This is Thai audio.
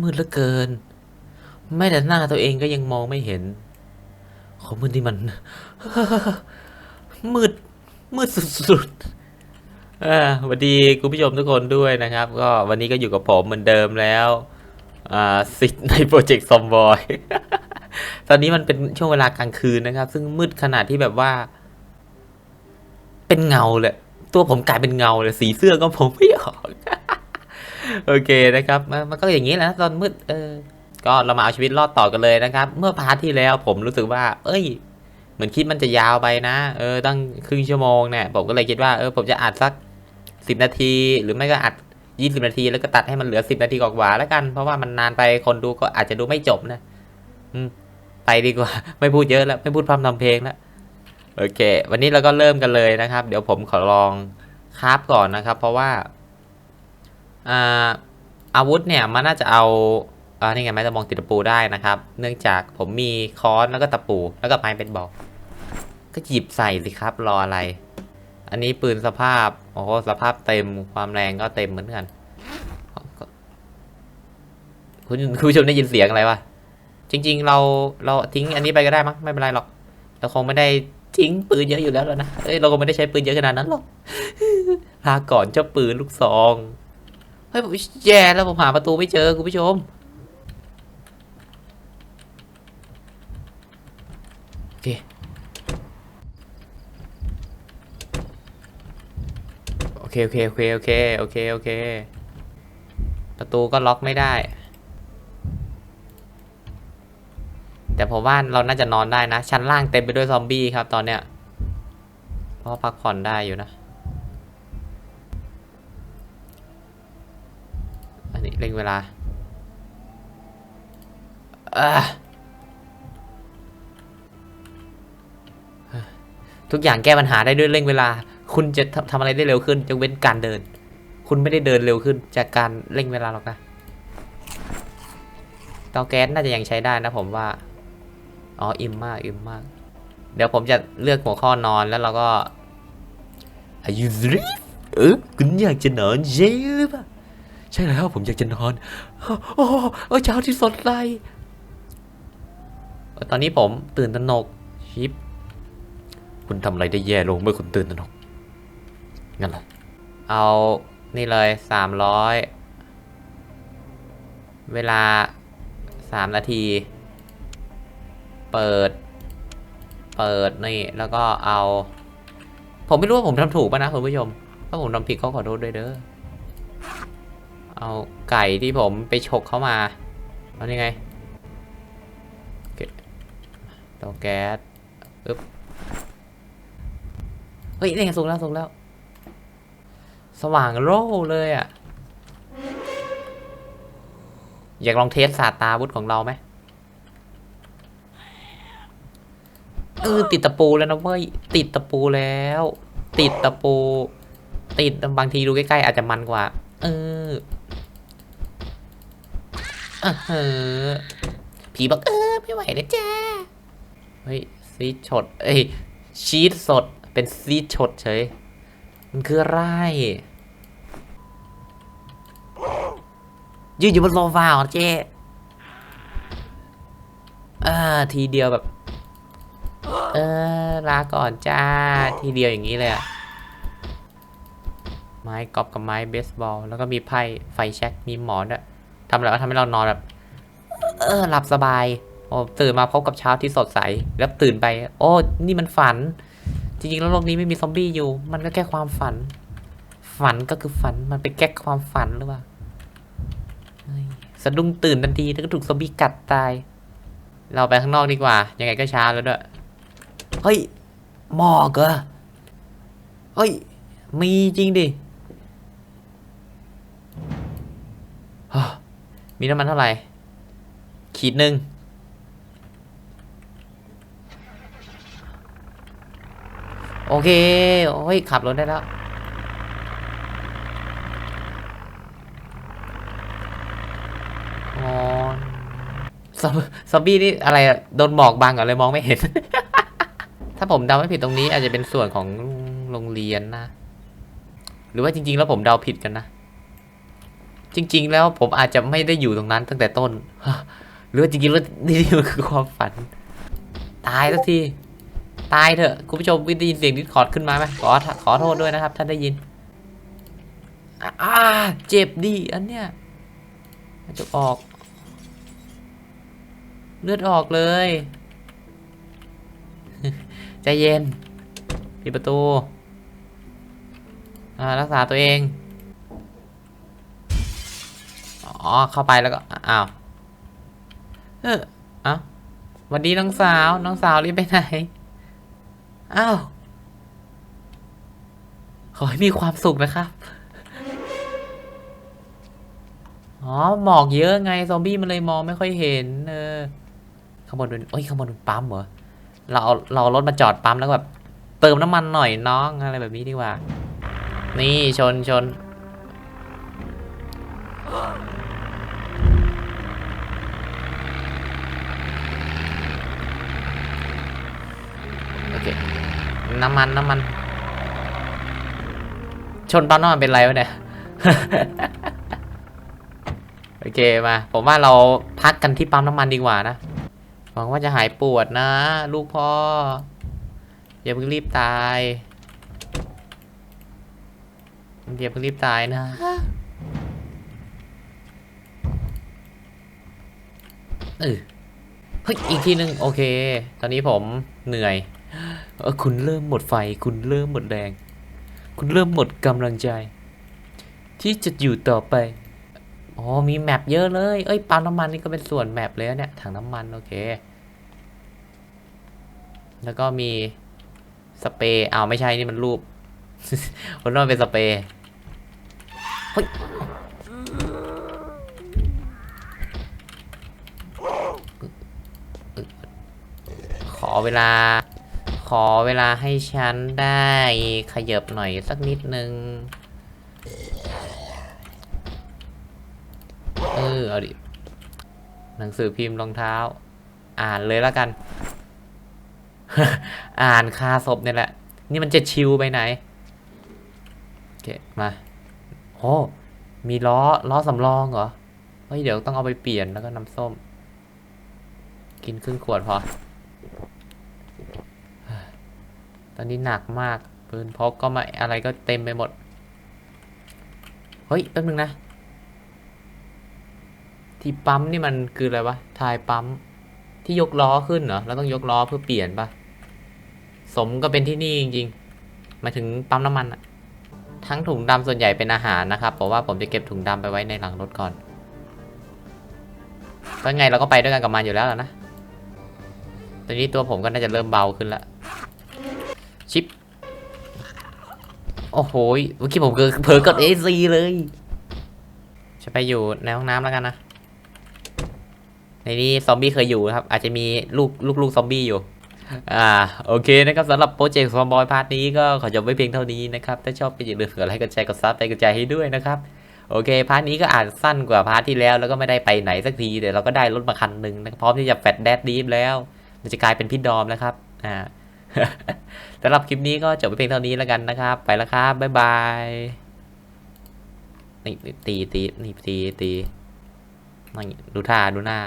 มืดเหลือเกินแม้แต่หน้าตัวเองก็ยังมองไม่เห็นขอมืดที่มัน มืด มืดสุดๆสวัสดีคุณผู้ชมทุกคนด้วยนะครับ ก็วันนี้ก็อยู่กับผมเหมือนเดิมแล้วอ่าสิทธิ์ในโปรเจกต์ซอมบอย ตอนนี้มันเป็นช่วงเวลากลางคืนนะครับ ซึ่งมืดขนาดที่แบบว่า เป็นเงาเลย ตัวผมกลายเป็นเงาเลย สีเสื้อก็ผมไม่ออก โอเคนะครับมันก็อย่างนี้แหละตอนมืดเออก็เรามาเอาชีวิตรอดต่อกันเลยนะครับ เมื่อพาร์ทที่แล้วผมรู้สึกว่า เอ้ย เหมือนคลิปมันจะยาวไปนะ เออตั้งครึ่งชั่วโมงเนี่ยผมก็เลยคิดว่าเออผมจะอัดสักสิบนาที หรือไม่ก็อัดยี่สิบนาที แล้วก็ตัดให้มันเหลือสิบนาทีกว่าแล้วกัน เพราะว่ามันนานไปคนดูก็อาจจะดูไม่จบนะอืมไปดีกว่า ไม่พูดเยอะแล้ว ไม่พูดพร่ำทำเพลงแล้วโอเค วันนี้เราก็เริ่มกันเลยนะครับ เดี๋ยวผมขอลองคราฟก่อนนะครับ เพราะว่า อาวุธเนี่ยมันน่าจะเอาอ่านี่ไงไม้ตะมองติดตะปูได้นะครับ เนื่องจากผมมีค้อนแล้วก็ตะปู แล้วก็ไม้เป็นบอก ก็หยิบใส่สิครับรออะไร อันนี้ปืนสภาพโอ้โหสภาพเต็มความแรงก็เต็มเหมือนกัน คุณคุณผู้ชมได้ยินเสียงอะไรวะจริง ๆ เราเราทิ้งอันนี้ไปก็ได้มั้งไม่เป็นไรหรอกเราคงไม่ได้ทิ้งปืนเยอะอยู่แล้วหรอกนะเอ้ยเราคงไม่ได้ใช้ปืนเยอะขนาดนั้นหรอกลาก่อนเจ้าปืนลูกซอง เฮ้ยผมแย่แล้วผมหาประตูไม่เจอคุณผู้ชมโอเคโอเคโอเคโอเคโอเคโอเคโอเคประตูก็ล็อกไม่ได้ แต่ผมว่าเราน่าจะนอนได้นะ ชั้นล่างเต็มไปด้วยซอมบี้ครับตอนเนี้ยเพราะพักผ่อนได้อยู่นะ เร่งเวลาทุกอย่างแก้ปัญหาได้ด้วยเร่งเวลา คุณจะทำทำอะไรได้เร็วขึ้นยกเว้นการเดิน คุณไม่ได้เดินเร็วขึ้นจากการเร่งเวลาหรอกนะเตาแก๊สน่าจะยังใช้ได้นะผมว่า อ๋อ อิ่มมาก อิ่มมาก เดี๋ยวผมจะเลือกหัวข้อนอนแล้วเราก็ Are you sleep เออคุณอยากจะนอนใช่หรือเปล่า ใช่แล้วผมอยากจะนอนโอ้โอ้โอ้เช้าที่สดใสตอนนี้ผมตื่นตระหนกชิป คุณทำอะไรได้แย่ลงเมื่อคุณตื่นตระหนกงั้นเหรอเอานี่เลยสามร้อยเวลาสามนาที เปิด เปิดนี่แล้วก็เอา ผมไม่รู้ว่าผมทำถูกป่ะนะคุณผู้ชม ถ้าผมทำผิดก็ขอโทษด้วยเด้อ เอาไก่ที่ผมไปฉกเข้ามาเอานี่ไงโอเตาแก๊สอึ๊บเฮ้ยนี่ไงสุกแล้วสุกแล้ว สว่างโร่เลยอะ่ะ อยากลองเทสศาสตาวุธของเราไหมเออติดตะปูแล้วนะเว้ย ติดตะปูแล้ว ติดตะปู ติดบางทีดูใกล้ๆอาจจะมันกว่า เออ เออเออผีบอกเออไม่ไหวแล้วจ้าเฮ้ยซีดชดเอ้ยชีสสดเป็นซีดชดเฉย มันคืออะไรยืนอยู่บนโซฟาเหรอเจ๊อ่าทีเดียวแบบ เออ ลาก่อนจ้า ทีเดียวอย่างนี้เลยอะไม้กอล์ฟกับไม้เบสบอล แล้วก็มีไพ่ไฟแช็กมีหมอนด้วย ทำอะไรว่าทำให้เรานอนแบบ เออหลับสบายโอ้ตื่นมาพบกับเช้าที่สดใส แล้วตื่นไป โอ้นี่มันฝัน จริงๆแล้วโลกนี้ไม่มีซอมบี้อยู่ มันก็แค่ความฝัน ฝันก็คือฝันมันเป็นแค่ความฝันหรือเปล่าสะดุ้งตื่นทันทีแล้วก็ถูกซอมบี้กัดตาย เราไปข้างนอกดีกว่า ยังไงก็เช้าแล้วด้วยเฮ้ยหมอกเหรอเฮ้ย มีจริงดิ มีน้ำมันเท่าไหร่ ขีดหนึ่งโอเค โอ้ย ขับรถได้แล้ว อ๋อซอมซอมบี้นี่อะไรอะโดนหมอกบังเหรอเลยมองไม่เห็น ถ้าผมเดาไม่ผิดตรงนี้อาจจะเป็นส่วนของโรงเรียนนะ หรือว่าจริง ๆ แล้วผมเดาผิดกันนะ จริง ๆ แล้วผมอาจจะไม่ได้อยู่ตรงนั้นตั้งแต่ต้น หรือว่าจริงๆแล้วนี่มันคือความฝัน ตายสักที ตายเถอะ คุณผู้ชมได้ยินเสียงดิสคอร์ดขึ้นมาไหมขอขอโทษด้วยนะครับ ท่านได้ยินอ่าเจ็บดีอันเนี้ยจะออก เลือดออกเลยใจเย็นปิดประตู อ่า รักษาตัวเอง อ๋อ เข้าไปแล้วก็ อ้าว เอออ้าสวัสดีน้องสาว น้องสาวรีบไปไหน อ้าว ขอให้มีความสุขนะครับ อ๋อ หมอกเยอะไง ซอมบี้มันเลยมองไม่ค่อยเห็น เออข้างบนเป็นเอ้ยข้างบนเป็นปั๊มเหรอ เราเอาเรารถมาจอดปั๊มแล้วแบบ เติมน้ำมันหน่อยน้องอะไรแบบนี้ดีกว่า นี่ชนชน โอเค น้ำมันน้ำมัน ชนปั๊มน้ำมันเป็นไรวะเนี่ย โอเคมา ผมว่าเราพักกันที่ปั๊มน้ำมันดีกว่านะ หวังว่าจะหายปวดนะ ลูกพ่อ อย่าเพิ่งรีบตาย อย่าเพิ่งรีบตายนะเออเฮ้ย อีกทีหนึ่งโอเค ตอนนี้ผมเหนื่อย เออคุณเริ่มหมดไฟ คุณเริ่มหมดแรง คุณเริ่มหมดกำลังใจ ที่จะอยู่ต่อไป อ๋อ มีแมปเยอะเลย เอ้ย ปั๊มน้ำมันนี่ก็เป็นส่วนแมปเลยเนี่ย ถังน้ำมัน โอเค แล้วก็มี สเปรย์อ้าวไม่ใช่นี่มันรูปคนนั้นเป็นสเปรย์เฮ้ยขอเวลา ขอเวลาให้ฉันได้ขยับหน่อยสักนิดนึง เออ เอาดิ หนังสือพิมพ์รองเท้า อ่านเลยแล้วกัน อ่านคาศพเนี่ยแหละ นี่มันจะชิวไปไหน โอเค มา โอ้มีล้อ ล้อสำรองเหรอ เฮ้ย เดี๋ยวต้องเอาไปเปลี่ยนแล้วก็น้ำส้ม กินครึ่งขวดพอ อนนี้หนักมากปืนพกก็มาอะไรก็เต็มไปหมด เฮ้ยแป๊บนึงนะ ที่ปั๊มนี่มันคืออะไรวะทายปั๊ม ที่ยกล้อขึ้นเหรอเราต้องยกล้อเพื่อเปลี่ยนปะสมก็เป็นที่นี่จริงๆ มาถึงปั๊มน้ำมันอะทั้งถุงดำส่วนใหญ่เป็นอาหารนะครับเพราะว่าผมจะเก็บถุงดำไปไว้ในหลังรถก่อนก็ไงเราก็ไปด้วยกันกับมันอยู่แล้วล่ะนะ ตอนนี้ตัวผมก็น่าจะเริ่มเบาขึ้นละ ชิป โอ้โหเมื่อกี้ผมเผลอกดเอซีเลยจะไปอยู่ในห้องน้ำแล้วกันนะ ในนี้ซอมบี้เคยอยู่นะครับ อาจจะมีลูกลูกลูกซอมบี้อยู่ อ่า โอเคนะครับสำหรับโปรเจกต์ซอมบอยพาร์ทนี้ก็ขอจบไว้เพียงเท่านี้นะครับ ถ้าชอบก็อย่าลืมกดไลค์กดแชร์กดซับไปกดใจให้ด้วยนะครับ โอเค พาร์ทนี้ก็อาจสั้นกว่าพาร์ทที่แล้ว แล้วก็ไม่ได้ไปไหนสักทีเดี๋ยวเราก็ได้รถมาคันหนึ่งนะพร้อมที่จะแฟดแดดดีฟแล้วเราจะกลายเป็นพี่ดอมแล้วครับ อ่า สำหรับคลิปนี้ก็จบไปเพียงเท่านี้แล้วกันนะครับ ไปแล้วครับ บ๊ายบายนี่ตีตีนี่ตีตีนี่ดูท่าดูหน้า